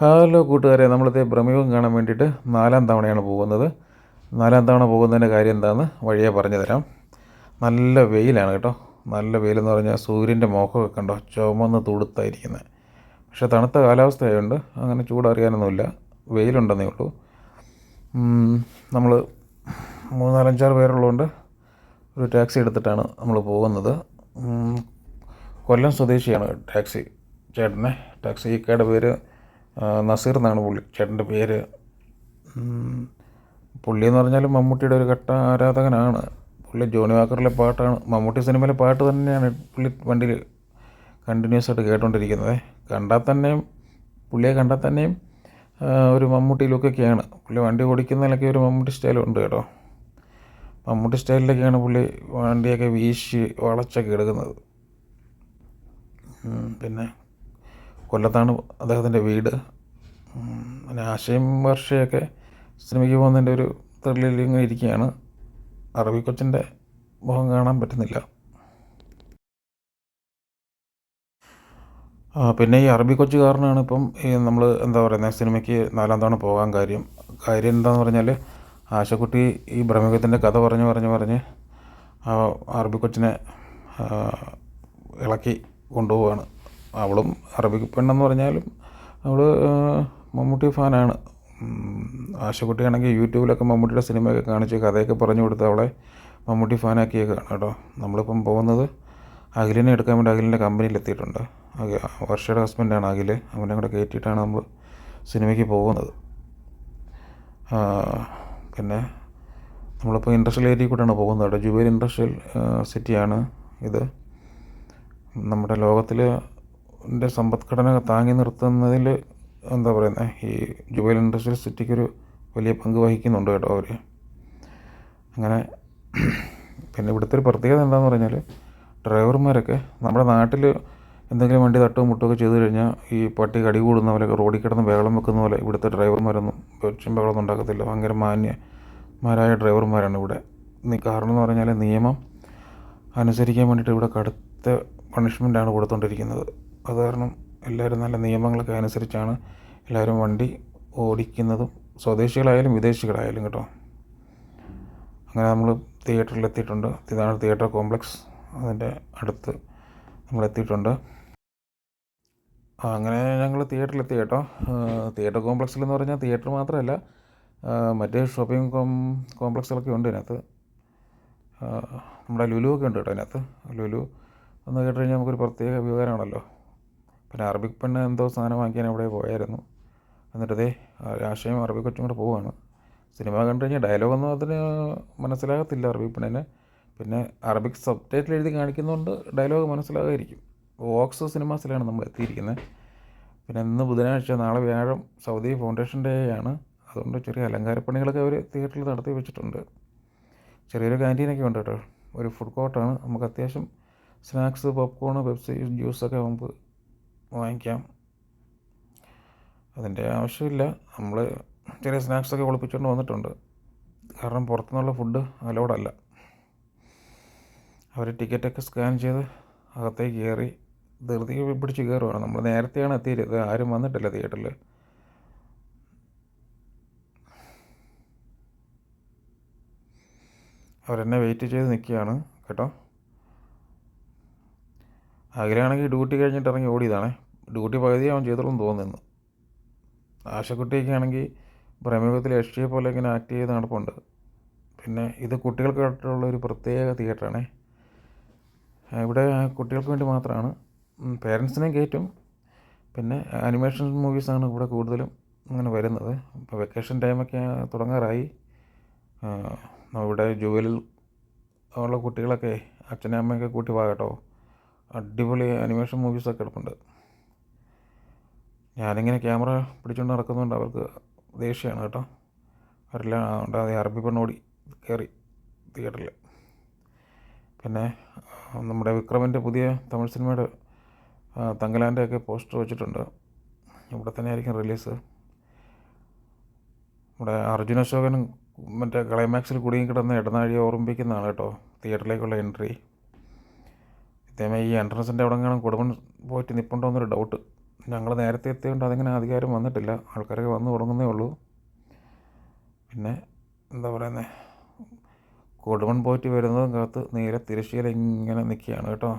Hello കൂട്ടുകാരെ. നമ്മളിത് ഭ്രമയുഗം കാണാൻ വേണ്ടിയിട്ട് നാലാം തവണയാണ് പോകുന്നത്. നാലാം തവണ പോകുന്നതിന്റെ കാര്യം എന്താണെന്ന് വഴിയെ പറഞ്ഞു തരാം. നല്ല വെയിലാണ് കേട്ടോ. നല്ല വെയിലെന്ന് പറഞ്ഞാൽ സൂര്യന്റെ മുഖമൊക്കെ കണ്ടോ? ചുമന്ന് തുടുത്തായിരിക്കുന്നത് പക്ഷേ തണുത്ത കാലാവസ്ഥയായതുകൊണ്ട് അങ്ങനെ ചൂടറിയാനൊന്നുമില്ല. വെയിലുണ്ടെന്നേ ഉള്ളൂ. നമ്മൾ മൂന്നാലഞ്ചാറ് പേരുള്ളതുകൊണ്ട് ഒരു ടാക്സി എടുത്തിട്ടാണ് നമ്മൾ പോകുന്നത്. കൊല്ലം സ്വദേശിയാണ് ടാക്സി ചേട്ടനെ. ടാക്സിക്കാരുടെ പേര് നസീർ എന്നാണ് പുള്ളി. ചേട്ടന്റെ പേര്. പുള്ളി എന്ന് പറഞ്ഞാൽ മമ്മൂട്ടിയുടെ ഒരു ഘട്ട ആരാധകനാണ്. പുള്ളി ജോണി വാക്കറിലെ പാട്ടാണ്. മമ്മൂട്ടി സിനിമയിലെ പാട്ട് തന്നെയാണ് പുള്ളി വണ്ടിയിൽ കണ്ടിന്യൂസ് ആയിട്ട് കേട്ടോണ്ടിരിക്കുന്നത്. കണ്ടാൽ തന്നെയും പുള്ളിയെ കണ്ടാൽ തന്നെയും ഒരു മമ്മൂട്ടി ലുക്കൊക്കെയാണ് പുള്ളി വണ്ടി ഓടിക്കുന്നതിലൊക്കെ ഒരു മമ്മൂട്ടി സ്റ്റൈലുണ്ട് കേട്ടോ. മമ്മൂട്ടി സ്റ്റൈലിലൊക്കെയാണ് പുള്ളി വണ്ടിയൊക്കെ വീശി വളച്ചൊക്കെ എടുക്കുന്നത്. പിന്നെ കൊല്ലത്താണ് അദ്ദേഹത്തിന്റെ വീട്. പിന്നെ ആശയും വർഷയൊക്കെ സിനിമയ്ക്ക് പോകുന്നതിന്റെ ഒരു ത്രില്ലിൽ ഇങ്ങനെ ഇരിക്കുകയാണ്. അറബിക്കൊച്ചിന്റെ മുഖം കാണാൻ പറ്റുന്നില്ല. പിന്നെ ഈ അറബി കൊച്ചു കാരനാണ് ഇപ്പം ഈ നമ്മൾ എന്താ പറയുന്നത് സിനിമയ്ക്ക് നാലാം തവണ പോകാൻ കാര്യം. കാര്യം എന്താണെന്ന് പറഞ്ഞാൽ ആശക്കുട്ടി ഈ ബ്രഹ്മയുഗത്തിന്റെ കഥ പറഞ്ഞ് പറഞ്ഞ് പറഞ്ഞ് അറബി കൊച്ചിനെ ഇളക്കി കൊണ്ടുപോവാണ്. അവളും അറബിക് പെണ്ണെന്ന് പറഞ്ഞാലും അവൾ മമ്മൂട്ടി ഫാനാണ്. ആശുകുട്ടിയാണെങ്കിൽ യൂട്യൂബിലൊക്കെ മമ്മൂട്ടിയുടെ സിനിമയൊക്കെ കാണിച്ച് കഥയൊക്കെ പറഞ്ഞു കൊടുത്ത് അവളെ മമ്മൂട്ടി ഫാനാക്കിയേക്കാണ് കേട്ടോ. നമ്മളിപ്പം പോകുന്നത് അഖിലിനെ എടുക്കാൻ വേണ്ടി അഖിലിന്റെ കമ്പനിയിൽ എത്തിയിട്ടുണ്ട് വർഷയുടെ ഹസ്ബൻഡാണ് അഖിൽ അവനെ കൂടെ കയറ്റിയിട്ടാണ് നമ്മൾ സിനിമയ്ക്ക് പോകുന്നത്. പിന്നെ നമ്മളിപ്പോൾ ഇൻഡസ്ട്രിയൽ ഏരിയയിൽ കൂടെയാണ് പോകുന്നത് കേട്ടോ. ജുബൈൽ ഇൻഡസ്ട്രിയൽ സിറ്റിയാണ് ഇത്. നമ്മുടെ ലോകത്തിൽ ന്റെ സമ്പദ്ഘടന താങ്ങി നിർത്തുന്നതിൽ എന്താ പറയുന്നത് ഈ ജുബൈൽ ഇൻഡസ്ട്രിയൽ സിറ്റിക്കൊരു വലിയ പങ്ക് വഹിക്കുന്നുണ്ട് കേട്ടോ അവർ അങ്ങനെ പിന്നെ ഇവിടുത്തെ ഒരു പ്രത്യേകത എന്താണെന്ന് പറഞ്ഞാൽ ഡ്രൈവർമാരൊക്കെ നമ്മുടെ നാട്ടിൽ എന്തെങ്കിലും വണ്ടി തട്ടും മുട്ടുമൊക്കെ ചെയ്തു കഴിഞ്ഞാൽ ഈ പട്ടി കടി കൂടുന്ന പോലെ റോഡിൽ കിടന്ന് ബഹളം വെക്കുന്ന പോലെ ഇവിടുത്തെ ഡ്രൈവർമാരൊന്നും ബഹളമൊന്നും ഉണ്ടാക്കത്തില്ല. ഭയങ്കര മാന്യമാരായ ഡ്രൈവർമാരാണ് ഇവിടെ. നീ കാരണം എന്ന് പറഞ്ഞാൽ നിയമം അനുസരിക്കാൻ വേണ്ടിയിട്ട് ഇവിടെ കടുത്ത പണിഷ്മെന്റാണ് കൊടുത്തുകൊണ്ടിരിക്കുന്നത് അത് കാരണം എല്ലാവരും നല്ല നിയമങ്ങളൊക്കെ അനുസരിച്ചാണ് എല്ലാവരും വണ്ടി ഓടിക്കുന്നതും സ്വദേശികളായാലും വിദേശികളായാലും കേട്ടോ. അങ്ങനെ നമ്മൾ തിയേറ്ററിൽ എത്തിയിട്ടുണ്ട് ഇതാണ് തിയേറ്റർ കോംപ്ലക്സ്. അതിന്റെ അടുത്ത് നമ്മൾ എത്തിയിട്ടുണ്ട് അങ്ങനെ ഞങ്ങൾ തിയേറ്ററിലെത്തി കേട്ടോ. തിയേറ്റർ കോംപ്ലക്സിൽ എന്ന് പറഞ്ഞാൽ തിയേറ്റർ മാത്രമല്ല മറ്റേ ഷോപ്പിംഗ് കോം കോംപ്ലക്സുകളൊക്കെ ഉണ്ട് ഇതിനകത്ത്. നമ്മുടെ ലുലു ഒക്കെ ഉണ്ട് കേട്ടോ അതിനകത്ത് ലുലു എന്ന് കേട്ട് കഴിഞ്ഞാൽ നമുക്കൊരു പ്രത്യേക വികാരമാണല്ലോ പിന്നെ അറബിക് പെണ്ണ് എന്തോ സാധനം വാങ്ങിക്കാൻ അവിടെ പോയായിരുന്നു. എന്നിട്ട് ദേ ആശയം അറബി കൊച്ചും കൂടെ പോവുകയാണ് സിനിമ കണ്ടു കഴിഞ്ഞാൽ ഡയലോഗൊന്നും അതിന് മനസ്സിലാകത്തില്ല അറബിക് പെണ്ണിന്. പിന്നെ അറബിക് സബ് ടൈറ്റിൽ എഴുതി കാണിക്കുന്നതുകൊണ്ട് ഡയലോഗ് മനസ്സിലാകാതിരിക്കും. വോക്സ് സിനിമാസിലാണ് നമ്മൾ എത്തിയിരിക്കുന്നത്. പിന്നെ ഇന്ന് ബുധനാഴ്ച നാളെ വ്യാഴം സൗദി ഫൗണ്ടേഷൻ ഡേ ആണ്. അതുകൊണ്ട് ചെറിയ അലങ്കാരപ്പണികളൊക്കെ അവർ തിയേറ്ററിൽ നടത്തി വെച്ചിട്ടുണ്ട്. ചെറിയൊരു ക്യാന്റീനൊക്കെ ഉണ്ട് കേട്ടോ. ഒരു ഫുഡ് കോർട്ടാണ് നമുക്ക് അത്യാവശ്യം സ്നാക്സ് പോപ്കോൺ പെപ്സി ജ്യൂസൊക്കെ നമുക്ക് വാങ്ങിക്കാം. അതിന്റെ ആവശ്യമില്ല. നമ്മൾ ചെറിയ സ്നാക്സൊക്കെ ഒളിപ്പിച്ചുകൊണ്ട് വന്നിട്ടുണ്ട്. കാരണം പുറത്തുനിന്നുള്ള ഫുഡ് അലോഡല്ല അവർ ടിക്കറ്റൊക്കെ സ്കാൻ ചെയ്ത് അകത്തേക്ക് കയറി ധൃതി പിടിച്ച് കയറുവാണ്. നമ്മൾ നേരത്തെയാണ് എത്തിയത്. ആരും വന്നിട്ടില്ല തിയേറ്ററിൽ അവരെന്നെ വെയിറ്റ് ചെയ്ത് നിൽക്കുകയാണ് കേട്ടോ? അഖിലാണെങ്കിൽ ഡ്യൂട്ടി കഴിഞ്ഞിട്ട് ഇറങ്ങി ഓടിയതാണേ. ഡ്യൂട്ടി പകുതി അവൻ ചെയ്തോളും തോന്നുന്നു. ആശക്കുട്ടിയൊക്കെ ആണെങ്കിൽ പ്രമേഹത്തിൽ യക്ഷിയെ പോലെ ഇങ്ങനെ ആക്ട് ചെയ്ത് നടപ്പുണ്ട്. പിന്നെ ഇത് കുട്ടികൾക്കായിട്ടുള്ള ഒരു പ്രത്യേക തിയേറ്ററാണേ ഇവിടെ കുട്ടികൾക്ക് വേണ്ടി മാത്രമാണ്. പേരൻസിനെയും കയറ്റും. പിന്നെ അനിമേഷൻ മൂവീസാണ് ഇവിടെ കൂടുതലും അങ്ങനെ വരുന്നത്. ഇപ്പോൾ വെക്കേഷൻ ടൈമൊക്കെ തുടങ്ങാറായി. ഇവിടെ ജുവലിൽ ഉള്ള കുട്ടികളൊക്കെ അച്ഛനും അമ്മയൊക്കെ കൂട്ടി വാ കേട്ടോ. അടിപൊളി അനിമേഷൻ മൂവീസൊക്കെ കിടപ്പുണ്ട് ഞാനിങ്ങനെ ക്യാമറ പിടിച്ചുകൊണ്ട് നടക്കുന്നതുകൊണ്ട് അവർക്ക് ദേഷ്യമാണ് കേട്ടോ. അവരെല്ലാം അത് അറബി പെണ്ണോടി കയറി തിയേറ്ററിൽ പിന്നെ നമ്മുടെ വിക്രമിന്റെ പുതിയ തമിഴ് സിനിമയുടെ തങ്കലാന്റെയൊക്കെ പോസ്റ്റർ വെച്ചിട്ടുണ്ട്. ഇവിടെ തന്നെ ആയിരിക്കും റിലീസ്. നമ്മുടെ അർജുന അശോകനും മറ്റേ ക്ലൈമാക്സിൽ കുടുങ്ങി കിടന്ന് ഇടനാഴിയെ ഓർമ്മിപ്പിക്കുന്നതാണ് കേട്ടോ. തിയേറ്ററിലേക്കുള്ള എൻട്രി. ഇതേമേ ഈ എൻട്രൻസിന്റെ കാണാൻ കൊടുമൺ പോയിട്ട് നിൽപ്പുണ്ടോ എന്നൊരു ഡൗട്ട് ഞങ്ങൾ നേരത്തെ എത്തിയതുകൊണ്ട് അതിങ്ങനെ അധികാരം വന്നിട്ടില്ല. ആൾക്കാരൊക്കെ വന്നു തുടങ്ങുന്നേ ഉള്ളൂ. പിന്നെ എന്താ പറയുന്നത് കൊടുമൺ പോയിട്ട് വരുന്നതും കാത്ത് നേരെ തിരശ്ശീല ഇങ്ങനെ നിൽക്കുകയാണ് കേട്ടോ.